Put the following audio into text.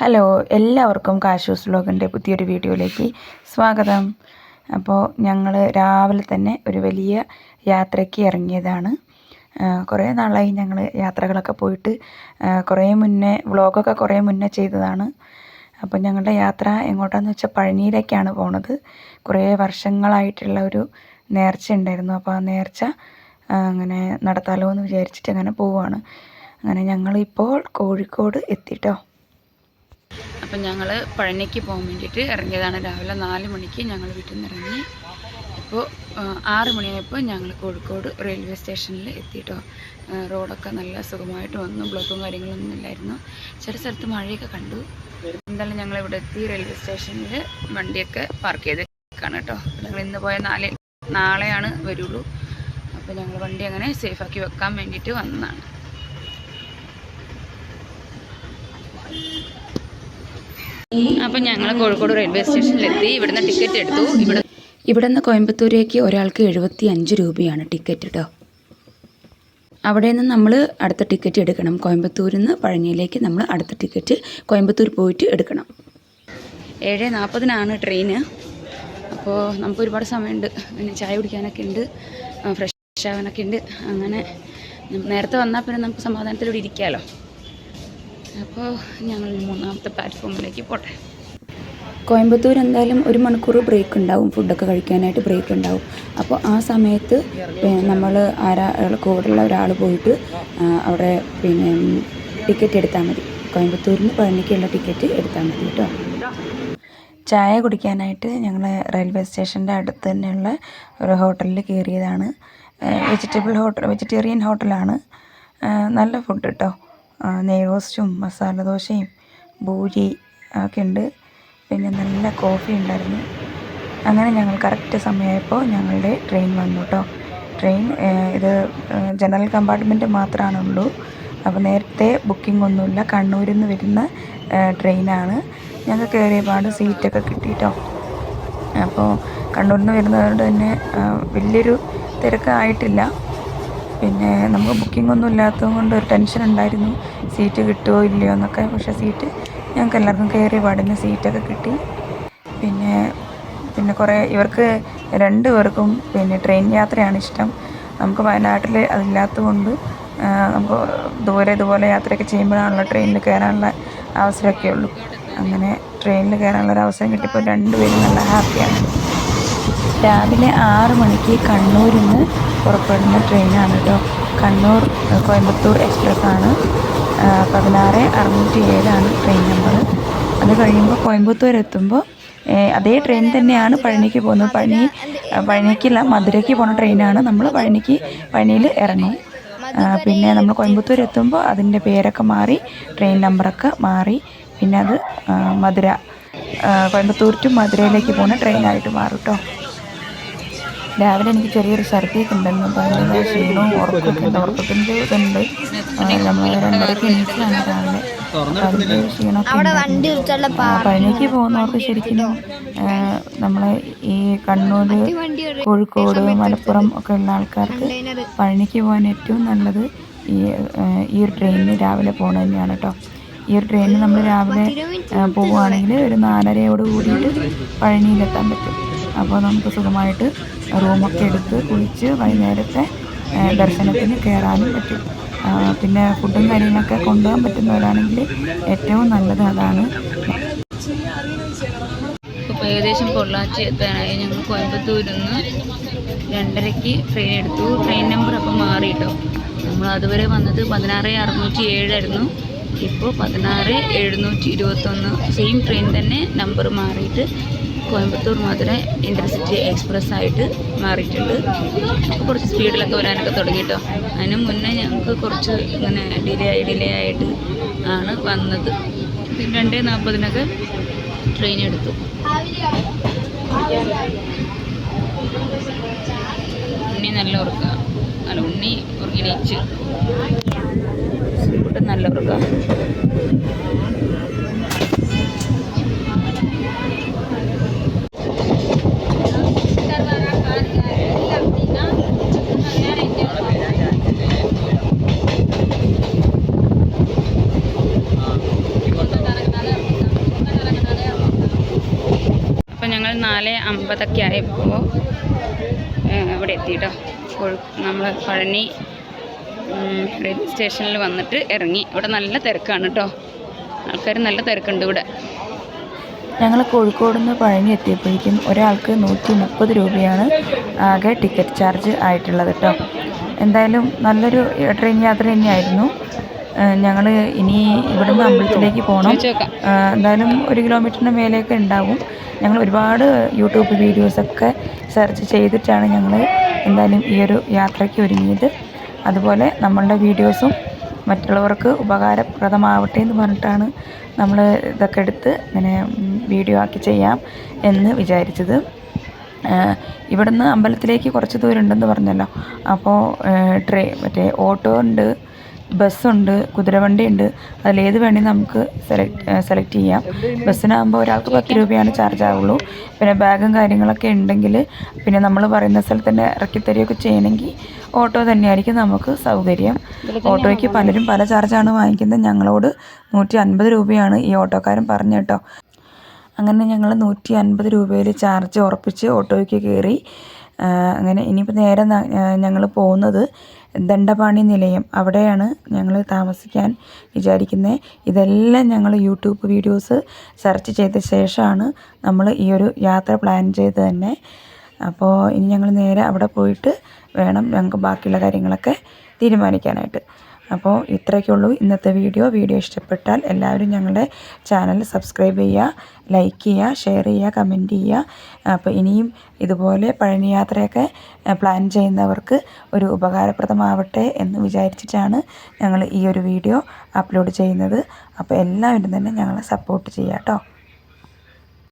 Hello എല്ലാവർക്കും കാശൂസ് വ്ലോഗിന്റെ പുതിയൊരു വീഡിയോയിലേക്ക് സ്വാഗതം. അപ്പോൾ ഞങ്ങൾ രാവിലെ തന്നെ ഒരു വലിയ യാത്രയ്ക്ക് ഇറങ്ങിയതാണ്. കുറേ നാളായി ഞങ്ങൾ യാത്രകളൊക്കെ പോയിട്ട് കുറേ മുന്നേ വ്ളോഗൊക്കെ കുറേ മുന്നേ ചെയ്തതാണ്. അപ്പോൾ ഞങ്ങളുടെ യാത്ര എങ്ങോട്ടാന്ന് വെച്ചാൽ പഴനിയിലേക്കാണ് പോണത്. കുറേ വർഷങ്ങളായിട്ടുള്ള ഒരു നേർച്ച ഉണ്ടായിരുന്നു. അപ്പോൾ ആ നേർച്ച അങ്ങനെ നടത്താലോ എന്ന് വിചാരിച്ചിട്ട് അങ്ങനെ പോവുകയാണ് അങ്ങനെ ഞങ്ങളിപ്പോൾ കോഴിക്കോട് എത്തിട്ടോ. അപ്പം ഞങ്ങൾ പഴനിക്ക് പോകാൻ വേണ്ടിയിട്ട് ഇറങ്ങിയതാണ്. രാവിലെ നാല് മണിക്ക് ഞങ്ങൾ വീട്ടിൽ നിന്ന് ഇറങ്ങി. ഇപ്പോൾ ആറ് മണിയായപ്പോൾ ഞങ്ങൾ കോഴിക്കോട് റെയിൽവേ സ്റ്റേഷനിൽ എത്തിയിട്ടോ റോഡൊക്കെ നല്ല സുഖമായിട്ട് വന്നു. ബ്ലോക്കും കാര്യങ്ങളൊന്നും ഇല്ലായിരുന്നു. ചില സ്ഥലത്ത് മഴയൊക്കെ കണ്ടു. എന്തായാലും ഞങ്ങൾ ഇവിടെ എത്തി റെയിൽവേ സ്റ്റേഷനിൽ വണ്ടിയൊക്കെ പാർക്ക് ചെയ്ത് കാണാം കേട്ടോ ഞങ്ങൾ ഇന്ന് പോയ നാല് നാളെയാണ് വരുള്ളൂ. അപ്പോൾ ഞങ്ങൾ വണ്ടി അങ്ങനെ സേഫാക്കി വെക്കാൻ വേണ്ടിയിട്ട് വന്നതാണ്. അപ്പം ഞങ്ങൾ കോഴിക്കോട് റെയിൽവേ സ്റ്റേഷനിലെത്തി. ഇവിടുന്ന് ടിക്കറ്റ് എടുത്തു. ഇവിടെ ഇവിടെ നിന്ന് കോയമ്പത്തൂരേക്ക് ഒരാൾക്ക് എഴുപത്തി അഞ്ച് രൂപയാണ് ടിക്കറ്റ് കേട്ടോ അവിടെ നിന്ന് നമ്മൾ അടുത്ത ടിക്കറ്റ് എടുക്കണം. കോയമ്പത്തൂരിൽ നിന്ന് പഴനിയിലേക്ക് നമ്മൾ അടുത്ത ടിക്കറ്റ് കോയമ്പത്തൂർ പോയിട്ട് എടുക്കണം. ഏഴ് നാൽപ്പതിനാണ് ട്രെയിന്. അപ്പോൾ നമുക്ക് ഒരുപാട് സമയമുണ്ട്. പിന്നെ ചായ കുടിക്കാനൊക്കെ ഉണ്ട്. ഫ്രഷ് ആവാനൊക്കെ ഉണ്ട്. അങ്ങനെ നേരത്തെ വന്നാൽ പിന്നെ നമുക്ക് സമാധാനത്തിലൂടെ ഇരിക്കാമല്ലോ അപ്പോൾ ഞങ്ങൾ മൂന്നാമത്തെ പ്ലാറ്റ്ഫോമിലേക്ക് പോട്ടെ. കോയമ്പത്തൂർ എന്തായാലും ഒരു മണിക്കൂർ ബ്രേക്ക് ഉണ്ടാവും ഫുഡൊക്കെ കഴിക്കാനായിട്ട് ബ്രേക്ക് ഉണ്ടാവും അപ്പോൾ ആ സമയത്ത് നമ്മൾ ആരാ കൂടെയുള്ള ഒരാൾ പോയിട്ട് അവിടെ പിന്നെ ടിക്കറ്റ് എടുത്താൽ മതി. കോയമ്പത്തൂരിന് പഴനിക്കുള്ള ടിക്കറ്റ് എടുത്താൽ മതി കേട്ടോ. ചായ കുടിക്കാനായിട്ട് ഞങ്ങൾ റെയിൽവേ സ്റ്റേഷന്റെ അടുത്ത് തന്നെയുള്ള ഒരു ഹോട്ടലിൽ കയറിയതാണ്. വെജിറ്റബിൾ ഹോട്ടൽ വെജിറ്റേറിയൻ ഹോട്ടലാണ്. നല്ല ഫുഡ് കേട്ടോ. ആ, നെയ് റോസ്റ്റും മസാല ദോശയും ഭൂരി ഒക്കെ ഉണ്ട്. പിന്നെ നല്ല കോഫി ഉണ്ടായിരുന്നു. അങ്ങനെ ഞങ്ങൾ കറക്റ്റ് സമയമായപ്പോൾ ഞങ്ങളുടെ ട്രെയിൻ വന്നു കേട്ടോ ട്രെയിൻ ഇത് ജനറൽ കമ്പാർട്ട്മെന്റ് മാത്രമാണുള്ളൂ അപ്പോൾ നേരത്തെ ബുക്കിംഗ് ഒന്നുമില്ല. കണ്ണൂരിൽ നിന്ന് വരുന്ന ട്രെയിനാണ് ഞങ്ങൾക്ക് കയറിയ പാട് സീറ്റൊക്കെ കിട്ടിയിട്ടോ അപ്പോൾ കണ്ണൂരിൽ നിന്ന് വരുന്നതുകൊണ്ട് തന്നെ വലിയൊരു തിരക്കായിട്ടില്ല. പിന്നെ നമുക്ക് ബുക്കിംഗ് ഒന്നും ഇല്ലാത്തത് കൊണ്ട് ഒരു ടെൻഷൻ ഉണ്ടായിരുന്നു. സീറ്റ് കിട്ടുമോ ഇല്ലയോ എന്നൊക്കെ. പക്ഷേ സീറ്റ് ഞങ്ങൾക്ക് എല്ലാവർക്കും കയറി പാടുന്ന സീറ്റൊക്കെ കിട്ടി. പിന്നെ പിന്നെ കുറേ ഇവർക്ക് രണ്ട് പേർക്കും പിന്നെ ട്രെയിൻ യാത്രയാണ് ഇഷ്ടം. നമുക്ക് വയനാട്ടിൽ അതില്ലാത്തത് കൊണ്ട് നമുക്ക് ദൂരെ ഇതുപോലെ യാത്രയൊക്കെ ചെയ്യുമ്പോഴാണല്ലോ ട്രെയിനിൽ കയറാനുള്ള അവസരമൊക്കെ ഉള്ളൂ. അങ്ങനെ ട്രെയിനിൽ കയറാനുള്ള ഒരു അവസരം കിട്ടിയപ്പോൾ രണ്ടുപേരും നല്ല ഹാപ്പിയാണ്. രാവിലെ ആറ് മണിക്ക് കണ്ണൂരിൽ നിന്ന് പുറപ്പെടുന്ന ട്രെയിനാണ് കേട്ടോ. കണ്ണൂർ കോയമ്പത്തൂർ എക്സ്പ്രസ് ആണ് ആ, പതിനാറ് അറുന്നൂറ്റി ഏഴാണ് ട്രെയിൻ നമ്പർ അത് കഴിയുമ്പോൾ കോയമ്പത്തൂർ എത്തുമ്പോൾ അതേ ട്രെയിൻ തന്നെയാണ് പഴനിക്ക് പോകുന്നത്. പഴനി പഴനിക്കില്ല മധുരയ്ക്ക് പോകുന്ന ട്രെയിനാണ് നമ്മൾ പഴനിക്ക് പഴനിയിൽ ഇറങ്ങി. പിന്നെ നമ്മൾ കോയമ്പത്തൂർ എത്തുമ്പോൾ അതിന്റെ പേരൊക്കെ മാറി ട്രെയിൻ നമ്പറൊക്കെ മാറി. പിന്നെ അത് മധുര കോയമ്പത്തൂർ ടു മധുരയിലേക്ക് പോകുന്ന ട്രെയിനായിട്ട് മാറും കേട്ടോ രാവിലെ എനിക്ക് ചെറിയൊരു ഛർദിയൊക്കെ ഉണ്ടായിരുന്നു അപ്പോൾ അതിന്റെ ക്ഷീണവും ഉറക്കമൊക്കെ ഉണ്ട്. ഉറക്കത്തിന്റെ ഇതുണ്ട് നമ്മൾ രണ്ടരക്ക് എണീറ്റിലാണ് രാവിലെ. അപ്പോൾ അതിന്റെ ക്ഷീണമൊക്കെ പഴനിക്ക് പോകുന്നവർക്ക് ശരിക്കും നമ്മളെ ഈ കണ്ണൂർ കോഴിക്കോട് മലപ്പുറം ഒക്കെ ഉള്ള ആൾക്കാർക്ക് പഴനിക്ക് പോകാൻ ഏറ്റവും നല്ലത് ഈ ഈ ഒരു ട്രെയിനിന് രാവിലെ പോകണത് തന്നെയാണ് കേട്ടോ ഈ ഒരു ട്രെയിനിൽ നമ്മൾ രാവിലെ പോവുകയാണെങ്കിൽ ഒരു നാലരയോട് കൂടിയിട്ട് പഴനിയിലെത്താൻ പറ്റും. അപ്പോൾ നമുക്ക് സുഖമായിട്ട് റൂമൊക്കെ എടുത്ത് കുളിച്ച് വൈകുന്നേരത്തെ ദർശനത്തിന് കയറാനും പറ്റും. പിന്നെ ഫുഡും കാര്യങ്ങളൊക്കെ കൊണ്ടുപോകാൻ പറ്റുന്നവരാണെങ്കിൽ ഏറ്റവും നല്ലത് അതാണ്. ഇപ്പോൾ ഏകദേശം പൊള്ളാച്ചി എത്താനായി. ഞങ്ങൾ കോയമ്പത്തൂരിൽ നിന്ന് രണ്ടരയ്ക്ക് ട്രെയിൻ എടുത്തു. ട്രെയിൻ നമ്പർ അപ്പോൾ മാറി കേട്ടോ. നമ്മൾ അതുവരെ വന്നത് പതിനാറ് അറുന്നൂറ്റി ഏഴായിരുന്നു ഇപ്പോൾ പതിനാറ് എഴുന്നൂറ്റി ഇരുപത്തൊന്ന് സെയിം ട്രെയിൻ തന്നെ നമ്പർ മാറിയിട്ട് കോയമ്പത്തൂർ മധുര ഇന്റർസിറ്റി എക്സ്പ്രസ് ആയിട്ട് മാറിയിട്ടുണ്ട്. കുറച്ച് സ്പീഡിലൊക്കെ വരാനൊക്കെ തുടങ്ങിയിട്ടോ അതിന് മുന്നേ ഞങ്ങൾക്ക് കുറച്ച് ഇങ്ങനെ ഡിലേ ആയി ഡിലേ ആയിട്ട് ആണ് വന്നത്. രണ്ടേ നാൽപ്പതിനൊക്കെ ട്രെയിൻ എടുത്തു. ഉണ്ണി നല്ല ഉറക്കാം. അല്ല ഉണ്ണി ഉറങ്ങിണീച്ച് നല്ല ഉറക്ക. നാല് അമ്പതൊക്കെ ആയപ്പോൾ ഇവിടെ എത്തിയിട്ടോ. നമ്മൾ പഴനി റെയിൽവേ സ്റ്റേഷനിൽ വന്നിട്ട് ഇറങ്ങി. ഇവിടെ നല്ല തിരക്കാണ് കേട്ടോ ആൾക്കാർ നല്ല തിരക്കുണ്ട് ഇവിടെ. ഞങ്ങൾ കോഴിക്കോട് നിന്ന് പഴനി എത്തിയപ്പോഴേക്കും ഒരാൾക്ക് നൂറ്റി മുപ്പത് രൂപയാണ് ആകെ ടിക്കറ്റ് ചാർജ് ആയിട്ടുള്ളത് കേട്ടോ എന്തായാലും നല്ലൊരു ട്രെയിൻ യാത്ര തന്നെയായിരുന്നു. ഞങ്ങൾ ഇനി ഇവിടുന്ന് അമ്പലത്തിലേക്ക് പോകണം എന്തായാലും ഒരു കിലോമീറ്ററിന് മേലെയൊക്കെ ഉണ്ടാവും. ഞങ്ങൾ ഒരുപാട് യൂട്യൂബ് വീഡിയോസൊക്കെ സെർച്ച് ചെയ്തിട്ടാണ് ഞങ്ങൾ എന്തായാലും ഈ ഒരു യാത്രയ്ക്ക് ഒരുങ്ങിയത്. അതുപോലെ നമ്മളുടെ വീഡിയോസും മറ്റുള്ളവർക്ക് ഉപകാരപ്രദമാവട്ടെ എന്ന് പറഞ്ഞിട്ടാണ് നമ്മൾ ഇതൊക്കെ എടുത്ത് ഇങ്ങനെ വീഡിയോ ആക്കി ചെയ്യാം എന്ന് വിചാരിച്ചത്. ഇവിടുന്ന് അമ്പലത്തിലേക്ക് കുറച്ച് ദൂരം ഉണ്ടെന്ന് പറഞ്ഞല്ലോ അപ്പോൾ ട്രെയിൻ മറ്റേ ഓട്ടോ ഉണ്ട്. ബസ്സുണ്ട് കുതിരവണ്ടി ഉണ്ട് അതിലേത് വേണേൽ നമുക്ക് സെലക്ട് സെലക്ട് ചെയ്യാം. ബസ്സിനാകുമ്പോൾ ഒരാൾക്ക് പത്ത് രൂപയാണ് ചാർജ് ആവുള്ളൂ. പിന്നെ ബാഗും കാര്യങ്ങളൊക്കെ ഉണ്ടെങ്കിൽ പിന്നെ നമ്മൾ പറയുന്ന സ്ഥലത്ത് തന്നെ ഇറക്കിത്തരികയൊക്കെ ചെയ്യണമെങ്കിൽ ഓട്ടോ തന്നെയായിരിക്കും നമുക്ക് സൗകര്യം. ഓട്ടോയ്ക്ക് പലരും പല ചാർജാണ് വാങ്ങിക്കുന്നത്. ഞങ്ങളോട് നൂറ്റി അൻപത് രൂപയാണ് ഈ ഓട്ടോക്കാരൻ പറഞ്ഞു കേട്ടോ. അങ്ങനെ ഞങ്ങൾ നൂറ്റി അൻപത് രൂപയിൽ ചാർജ് ഉറപ്പിച്ച് ഓട്ടോയ്ക്ക് കയറി. അങ്ങനെ ഇനിയിപ്പോൾ നേരെ ഞങ്ങൾ പോകുന്നത് ദണ്ഡപാണി നിലയം. അവിടെയാണ് ഞങ്ങൾ താമസിക്കാൻ വിചാരിക്കുന്നത് ഇതെല്ലാം ഞങ്ങൾ യൂട്യൂബ് വീഡിയോസ് സെർച്ച് ചെയ്ത ശേഷമാണ് നമ്മൾ ഈ ഒരു യാത്ര പ്ലാൻ ചെയ്ത് തന്നെ. അപ്പോൾ ഇനി ഞങ്ങൾ നേരെ അവിടെ പോയിട്ട് വേണം ഞങ്ങൾക്ക് ബാക്കിയുള്ള കാര്യങ്ങളൊക്കെ തീരുമാനിക്കാനായിട്ട്. അപ്പോൾ ഇത്രയൊക്കെയുള്ളൂ ഇന്നത്തെ വീഡിയോ. വീഡിയോ ഇഷ്ടപ്പെട്ടാൽ എല്ലാവരും ഞങ്ങളുടെ ചാനൽ സബ്സ്ക്രൈബ് ചെയ്യുക ലൈക്ക് ചെയ്യുക ഷെയർ ചെയ്യുക കമന്റ് ചെയ്യുക. അപ്പോൾ ഇനിയും ഇതുപോലെ പഴനി യാത്രയൊക്കെ പ്ലാൻ ചെയ്യുന്നവർക്ക് ഒരു ഉപകാരപ്രദമാവട്ടെ എന്ന് വിചാരിച്ചിട്ടാണ് ഞങ്ങൾ ഈ ഒരു വീഡിയോ അപ്ലോഡ് ചെയ്യുന്നത്. അപ്പോൾ എല്ലാവരും തന്നെ ഞങ്ങളെ സപ്പോർട്ട് ചെയ്യുക കേട്ടോ.